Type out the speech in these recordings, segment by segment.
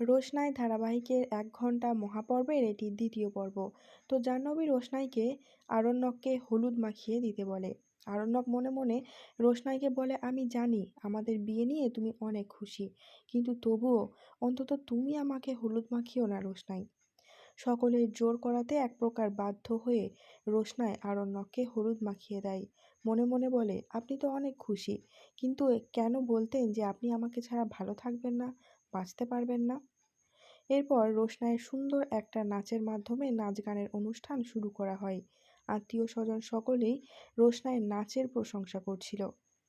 রোশনাই ধারাবাহিকের এক ঘণ্টা মহাপর্বের এটি দ্বিতীয় পর্ব। তো জাহ্নবী রোশনাইকে আরণ্যককে হলুদ মাখিয়ে দিতে বলে। আরণ্যক মনে মনে রোশনাইকে বলে, আমি জানি আমাদের বিয়ে নিয়ে তুমি অনেক খুশি, কিন্তু তবুও অন্তত তুমি আমাকে হলুদ মাখিও না রোশনাই। সকলের জোর করাতে এক প্রকার বাধ্য হয়ে রোশনাই আরণ্যককে হলুদ মাখিয়ে দেয়। মনে মনে বলে, আপনি তো অনেক খুশি, কিন্তু কেন বলতেন যে আপনি আমাকে ছাড়া ভালো থাকবেন না? বাঁচতে পারবেন না। এরপর রোশনাইয়ের সুন্দর একটা নাচের মাধ্যমে নাচ গানের অনুষ্ঠান শুরু করা হয়। আত্মীয় স্বজন সকলেই রোশনাইয়ের নাচের প্রশংসা করছিল।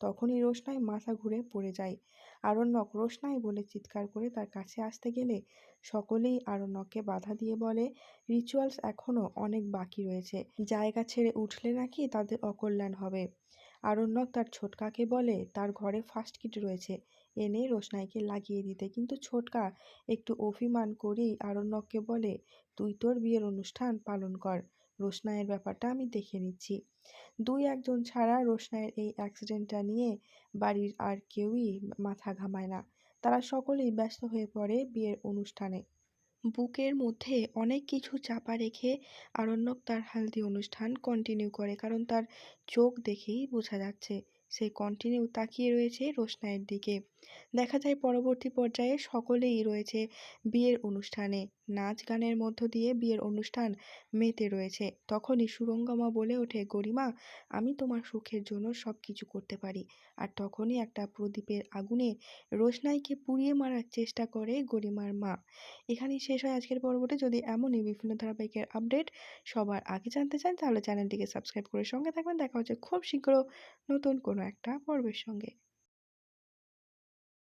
তখনই রোশনাই মাথা ঘুরে পড়ে যায়। আরণ্যক রোশনাই বলে চিৎকার করে তার কাছে আসতে গেলে সকলেই আরণ্যককে বাধা দিয়ে বলে, রিচুয়ালস এখনও অনেক বাকি রয়েছে। জায়গা ছেড়ে উঠলে নাকি তাদের অকল্যাণ হবে। আরণ্যক তার ছোটকাকে বলে তার ঘরে ফার্স্ট কিট রয়েছে। এনে রোশনাইকে লাগিয়ে দিতে। কিন্তু ছোটকা একটু অভিমান করেই আরণ্যককে বলে, তুই তোর বিয়ের অনুষ্ঠান পালন কর। রোশনাইয়ের ব্যাপারটা আমি দেখে নিচ্ছি। দুই একজন ছাড়া রোশনাইয়ের এই অ্যাক্সিডেন্টটা নিয়ে বাড়ির আর কেউই মাথা ঘামায় না। তারা সকলেই ব্যস্ত হয়ে পড়ে বিয়ের অনুষ্ঠানে। বুকের মধ্যে অনেক কিছু চাপা রেখে আরণ্যক তার হালদি অনুষ্ঠান কন্টিনিউ করে। কারণ তার চোখ দেখেই বোঝা যাচ্ছে, সে কন্টিনিউ তাকিয়ে রয়েছে রোশনাইয়ের দিকে। দেখা যায় পরবর্তী পর্যায়ে সকলেই রয়েছে বিয়ের অনুষ্ঠানে। নাচ গানের মধ্য দিয়ে বিয়ের অনুষ্ঠান মেতে রয়েছে। তখনই সুরঙ্গমা বলে ওঠে, গরিমা, আমি তোমার সুখের জন্য সব কিছু করতে পারি। আর তখনই একটা প্রদীপের আগুনে রোশনাইকে পুড়িয়ে মারার চেষ্টা করে গরিমার মা। এখানেই শেষ হয় আজকের পর্বটি। যদি এমনই বিভিন্ন ধারাবাহিকের আপডেট সবার আগে জানতে চান, তাহলে চ্যানেলটিকে সাবস্ক্রাইব করে সঙ্গে থাকবেন। দেখা হচ্ছে খুব শীঘ্র নতুন কোনো একটা পর্বের সঙ্গে।